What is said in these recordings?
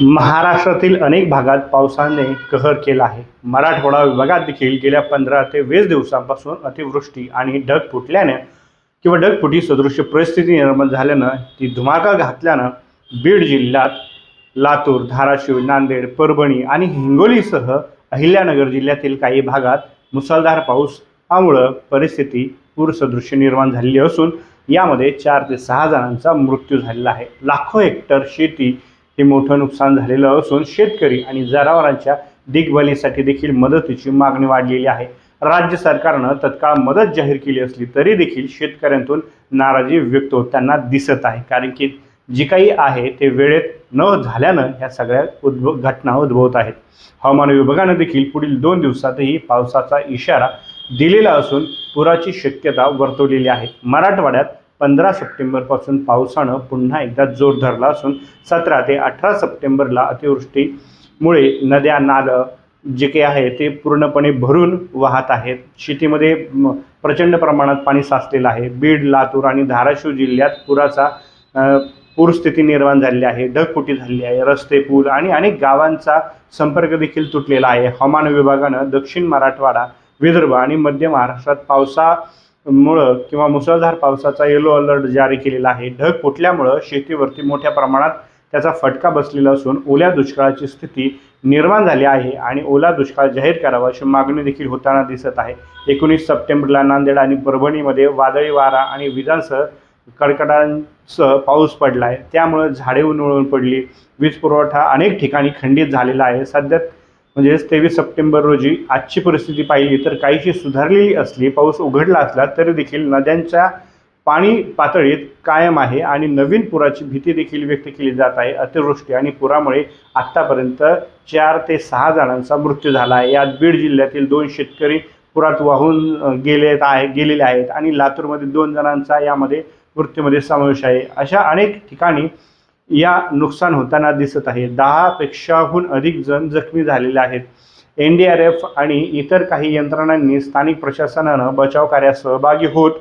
महाराष्ट्रातील अनेक भागात पावसाने कहर केला आहे. मराठवाडा विभागात देखील गेल्या पंधरा ते वीस दिवसांपासून अतिवृष्टी आणि ढग फुटल्याने किंवा ढगफुटी सदृश्य परिस्थिती निर्माण झाल्यानं ती धुमाका घातल्यानं बीड जिल्ह्यात लातूर धाराशिव नांदेड परभणी आणि हिंगोलीसह अहिल्यानगर जिल्ह्यातील काही भागात मुसळधार पाऊस यामुळं परिस्थिती पूरसदृश्य निर्माण झालेली असून यामध्ये चार ते सहा जणांचा मृत्यू झालेला आहे. लाखो हेक्टर शेती हे मोठं नुकसान झालेलं असून शेतकरी आणि जनावरांच्या देखभालीसाठी देखील मदतीची मागणी वाढलेली आहे. राज्य सरकारनं तत्काळ मदत जाहीर केली असली तरी देखील शेतकऱ्यांतून नाराजी व्यक्त होताना दिसत आहे. कारण की जी काही आहे ते वेळेत न झाल्यानं ह्या सगळ्या उद्भव घटना उद्भवत आहेत. हवामान विभागानं देखील पुढील दोन दिवसातही पावसाचा इशारा दिलेला असून पुराची शक्यता वर्तवलेली आहे. मराठवाड्यात पंधरा सप्टेंबरपासून पावसानं पुन्हा एकदा जोर धरला असून सतरा ते अठरा सप्टेंबरला अतिवृष्टीमुळे नद्या नालं जे काही आहे ते पूर्णपणे भरून वाहत आहेत. शेतीमध्ये प्रचंड प्रमाणात पाणी साचलेलं आहे. बीड लातूर आणि धाराशिव जिल्ह्यात पुराचा पूरस्थिती निर्माण झालेली आहे ढगफुटी झालेली आहे रस्ते पूल आणि अनेक गावांचा संपर्क देखील तुटलेला आहे. हवामान विभागानं दक्षिण मराठवाडा विदर्भ आणि मध्य महाराष्ट्रात पावसा मुळं किंवा मुसळधार पावसाचा येलो अलर्ट जारी केलेला आहे. ढग फुटल्यामुळं शेतीवरती मोठ्या प्रमाणात त्याचा फटका बसलेला असून ओल्या दुष्काळाची स्थिती निर्माण झाली आहे आणि ओला दुष्काळ जाहीर करावा अशी मागणी देखील होताना दिसत आहे. एकोणीस सप्टेंबरला नांदेड आणि परभणीमध्ये वादळी वारा आणि विजांसह कडकडांसह पाऊस पडला आहे त्यामुळं झाडे उन्मळून पडली. वीज पुरवठा अनेक ठिकाणी खंडित झालेला आहे. सध्या म्हणजेच तेवीस सप्टेंबर रोजी आजची परिस्थिती पाहिली तर काहीशी सुधारलेली असली पाऊस उघडला असला तरी देखील नद्यांच्या पाणी पातळीत कायम आहे आणि नवीन पुराची भीती देखील व्यक्त केली जात आहे. अतिवृष्टी आणि पुरामुळे आत्तापर्यंत चार ते सहा जणांचा मृत्यू झाला आहे. यात बीड जिल्ह्यातील दोन शेतकरी पुरात वाहून गेले आहे गेलेले आहेत आणि लातूरमध्ये दोन जणांचा यामध्ये मृत्यूमध्ये समावेश आहे. अशा अनेक ठिकाणी या नुकसान होताना दिसत आहे. दहापेक्षाहून अधिक जण जखमी झालेले आहेत. एन डी आर एफ आणि इतर काही यंत्रणांनी स्थानिक प्रशासनानं बचाव कार्यात सहभागी होत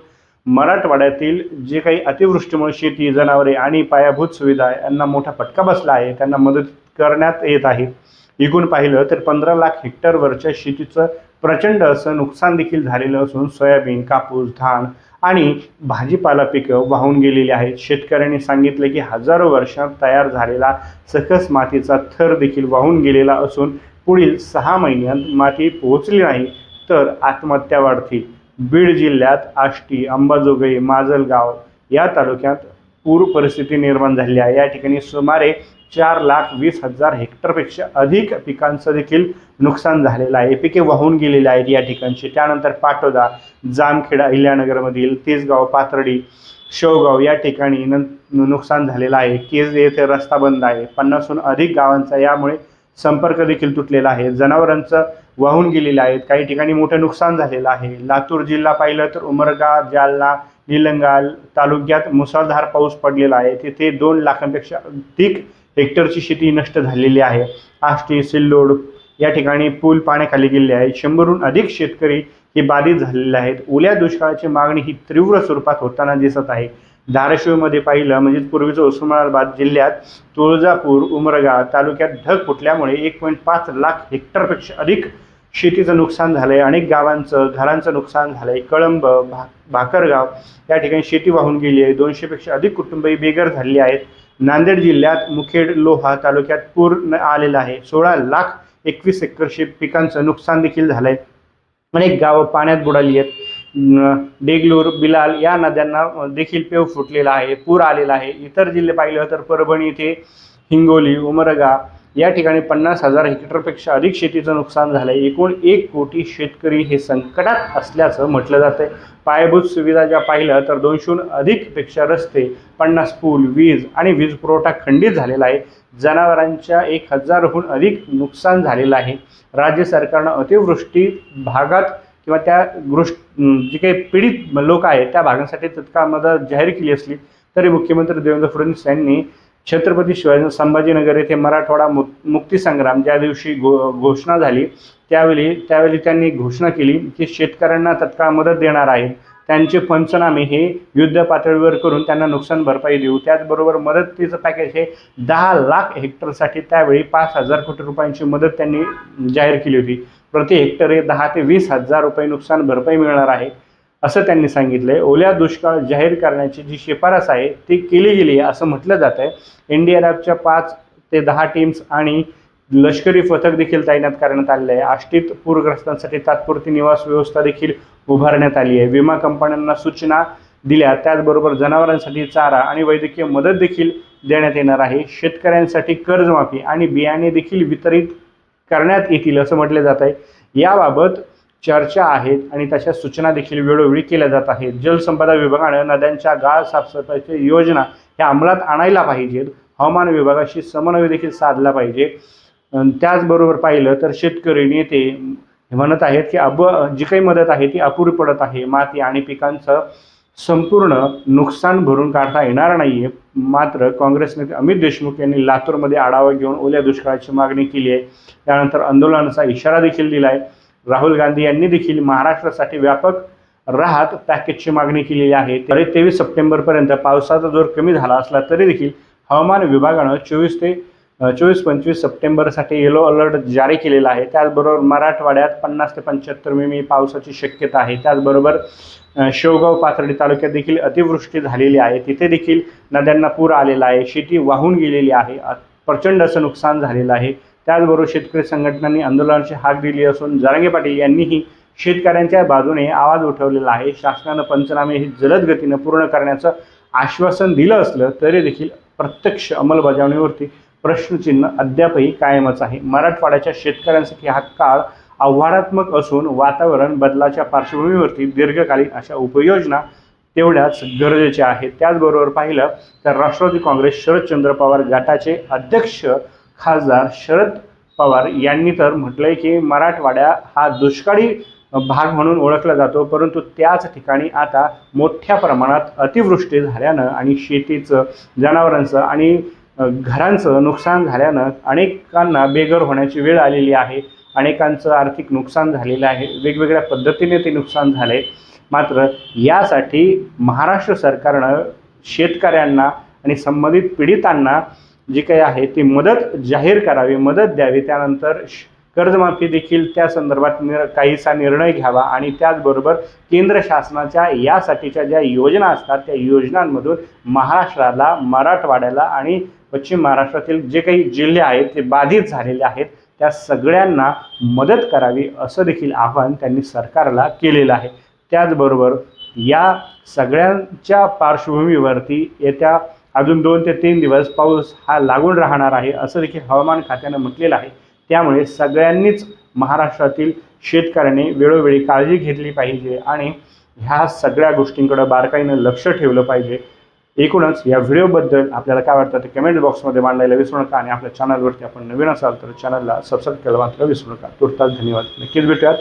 मराठवाड्यातील जे काही अतिवृष्टीमुळे शेती जनावरे आणि पायाभूत सुविधा यांना मोठा फटका बसला आहे त्यांना मदत करण्यात येत आहे. एकूण पाहिलं तर पंधरा लाख हेक्टरवरच्या शेतीचं प्रचंड असं नुकसान देखील झालेलं असून सोयाबीन कापूस धान आणि भाजीपाला पिकं वाहून गेलेली आहेत. शेतकऱ्यांनी सांगितले की हजारो वर्षात तयार झालेला सकस मातीचा थर देखील वाहून गेलेला असून पुढील सहा महिन्यात माती पोहोचली नाही तर आत्महत्या वाढतील. बीड जिल्ह्यात आष्टी अंबाजोगाई माजलगाव या तालुक्यात पूर परिस्थिती निर्माण झाली आहे. या ठिकाणी सुमारे चार लाख वीस हजार हेक्टरपेक्षा अधिक पिकांचं देखील नुकसान झालेलं आहे. पिके वाहून गेलेली आहेत या ठिकाणची. त्यानंतर पाटोदा जामखेडा अहिल्यानगरमधील तेजगाव पाथर्डी शेवगाव या ठिकाणी न नुकसान झालेलं आहे. केज येथे रस्ता बंद आहे. पन्नासहून अधिक गावांचा यामुळे संपर्क देखील तुटलेला आहे. जनावरांचं वाहून गेलेले आहेत. काही ठिकाणी मोठं नुकसान झालेलं आहे. लातूर जिल्हा पाहिलं तर उमरगा जालना निलंगा तालुक्यात मुसळधार पाऊस पडलेला आहे. तिथे दोन लाखांपेक्षा अधिक हेक्टरची शेती नष्ट झालेली आहे. आष्टी सिल्लोड या ठिकाणी पूल पाण्याखाली गेलेले आहेत. शंभरहून अधिक शेतकरी हे बाधित झालेले आहेत. ओल्या दुष्काळाची मागणी ही तीव्र स्वरूपात होताना दिसत आहे. धाराशिवमध्ये पाहिलं म्हणजे पूर्वीचं उस्मानाबाद जिल्ह्यात तुळजापूर उमरगा तालुक्यात ढग फुटल्यामुळे एक पॉईंट पाच लाख हेक्टरपेक्षा अधिक शेतीचं नुकसान झालं आहे अनेक गावांचं घरांचं नुकसान झालं आहे कळंब भा भाकरगाव या ठिकाणी शेती वाहून गेली आहे. दोनशेपेक्षा अधिक कुटुंबही बेघर झालेली आहेत. नांदेड जिल्ह्यात मुखेड लोहा तालुक्यात पूर न- आलेला आहे. सोळा लाख एकवीस एकर शे पिकांचं नुकसान देखील झालं आहे अनेक गावं पाण्यात बुडाली आहेत. देगलूर बिलाल या नद्यांना देखील पेव फुटलेला आहे पूर आलेला आहे. इतर जिल्हे पाहिलं तर परभणी इथे हिंगोली उमरगा या ठिकाणी पन्नास हजार हेक्टरपेक्षा अधिक शेतीचं नुकसान झालं आहे एकूण एक कोटी शेतकरी हे संकटात असल्याचं म्हटलं जातं आहे पायाभूत सुविधा ज्या पाहिलं तर दोनशेहून अधिकपेक्षा रस्ते पन्नास पूल वीज आणि वीज पुरवठा खंडित झालेला आहे. जनावरांच्या एक हजारहून अधिक नुकसान झालेलं आहे. राज्य सरकारनं अतिवृष्टी भागात किंवा त्या गोष्ट जी काही पीडित लोक आहेत त्या भागांसाठी तत्काळ मदत जाहीर केली असली तरी मुख्यमंत्री देवेंद्र फडणवीस यांनी छत्रपती शिवाजी संभाजीनगर येथे मराठवाडा मु मुक्तीसंग्राम ज्या दिवशी घो घोषणा झाली त्यावेळी त्यावेळी त्यांनी घोषणा केली की शेतकऱ्यांना तत्काळ मदत देणार आहे त्यांचे पंचनामे हे युद्ध पातळीवर करून त्यांना नुकसान भरपाई देऊ. त्याचबरोबर मदतीचं पॅकेज हे दहा लाख हेक्टरसाठी त्यावेळी पाच हजार कोटी रुपयांची मदत त्यांनी जाहीर केली होती. प्रति हेक्टर हे दहा ते वीस हजार रुपये नुकसान भरपाई मिळणार आहे. असं त्यांनी सांगितलं आहे ओल्या दुष्काळ जाहीर करण्याची जी शिफारस आहे ती केली गेली आहे असं म्हटलं जात आहे. एन डी आर एफच्या पाच ते दहा टीम्स आणि लष्करी पथक देखील तैनात करण्यात आलेलं आहे. आष्टीत पूरग्रस्तांसाठी तात्पुरती निवास व्यवस्था देखील उभारण्यात आली आहे. विमा कंपन्यांना सूचना दिल्या. त्याचबरोबर जनावरांसाठी चारा आणि वैद्यकीय मदत देखील देण्यात येणार आहे. शेतकऱ्यांसाठी कर्जमाफी आणि बियाणे देखील वितरित करण्यात येतील असं म्हटले जात आहे. याबाबत चर्चा आहेत आणि तशा सूचना देखील वेळोवेळी केल्या जात आहेत. जलसंपदा विभागानं नद्यांच्या गाळ साफसफाईच्या योजना ह्या अंमलात आणायला पाहिजेत. हवामान विभागाशी समन्वय देखील साधला पाहिजे. त्याचबरोबर पाहिलं तर शेतकरी नेते म्हणत आहेत की अब जी काही मदत आहे ती अपुरी पडत आहे. माती आणि पिकांचं संपूर्ण नुकसान भरून काढता येणार नाही आहे मात्र काँग्रेस नेते अमित देशमुख यांनी लातूरमध्ये आढावा घेऊन ओल्या दुष्काळाची मागणी केली आहे. त्यानंतर आंदोलनाचा इशारा देखील दिला आहे राहुल गांधी यांनी देखील महाराष्ट्रासाठी व्यापक राहत पॅकेजची मागणी केलेली आहे. तरी तेवीस सप्टेंबरपर्यंत पावसाचा जोर कमी झाला असला तरी देखील हवामान विभागानं चोवीस ते चोवीस पंचवीस सप्टेंबरसाठी येलो अलर्ट जारी केलेला आहे. त्याचबरोबर मराठवाड्यात पन्नास ते पंच्याहत्तर मिमी पावसाची शक्यता आहे. त्याचबरोबर शेवगाव पाथर्डी तालुक्यात देखील अतिवृष्टी झालेली आहे. तिथे देखील नद्यांना पूर आलेला आहे. शेती वाहून गेलेली आहे. प्रचंड असं नुकसान झालेलं आहे. त्याचबरोबर शेतकरी संघटनांनी आंदोलनाची हाक दिली असून जारांगे पाटील यांनीही शेतकऱ्यांच्या बाजूने आवाज उठवलेला आहे. शासनानं पंचनामे हे जलद गतीनं पूर्ण करण्याचं आश्वासन दिलं असलं तरी देखील प्रत्यक्ष अंमलबजावणीवरती प्रश्नचिन्ह अद्यापही कायमच आहे. मराठवाड्याच्या शेतकऱ्यांसाठी हा काळ आव्हानात्मक असून वातावरण बदलाच्या पार्श्वभूमीवरती दीर्घकालीन अशा उपयोजना तेवढ्याच गरजेच्या आहेत. त्याचबरोबर पाहिलं तर राष्ट्रवादी काँग्रेस शरदचंद्र पवार गटाचे अध्यक्ष खासदार शरद पवार यांनी तर म्हटलंय की मराठवाड्या हा दुष्काळी भाग म्हणून ओळखला जातो परंतु त्याच ठिकाणी आता मोठ्या प्रमाणात अतिवृष्टी झाल्यानं आणि शेतीचं जनावरांचं आणि घरांचं नुकसान झाल्यानं अनेकांना बेघर होण्याची वेळ आलेली आहे. अनेकांचं आर्थिक नुकसान झालेलं आहे. वेगवेगळ्या पद्धतीने ते नुकसान झाले. मात्र यासाठी महाराष्ट्र सरकारनं शेतकऱ्यांना आणि संबंधित पीडितांना जी काही आहे ती मदत जाहीर करावी मदत द्यावी. त्यानंतर श- कर्जमाफी देखील त्या संदर्भात निर काहीसा निर्णय घ्यावा आणि त्याचबरोबर केंद्र शासनाच्या यासाठीच्या ज्या योजना असतात त्या योजनांमधून महाराष्ट्राला मराठवाड्याला आणि पश्चिम महाराष्ट्रातील जे काही जिल्हे आहेत ते बाधित झालेले आहेत त्या सगळ्यांना मदत करावी असं देखील आवाहन त्यांनी सरकारला केलेलं आहे. त्याचबरोबर या सगळ्यांच्या पार्श्वभूमीवरती येत्या अजून दोन ते तीन दिवस पाऊस हा लागून राहणार आहे असं देखील हवामान खात्यानं म्हटलेलं आहे. त्यामुळे सगळ्यांनीच महाराष्ट्रातील शेतकऱ्यांनी वेळोवेळी काळजी घेतली पाहिजे आणि ह्या सगळ्या गोष्टींकडं बारकाईनं लक्ष ठेवलं पाहिजे. एकूणच या व्हिडिओबद्दल आपल्याला काय वाटतं ते कमेंट बॉक्समध्ये मांडायला विसरू नका आणि आपल्या चॅनलवरती आपण नवीन असाल तर चॅनलला सबस्क्राईब केलं मात्र विसरू नका. तुर्तास धन्यवाद. नक्कीच भेटूयात.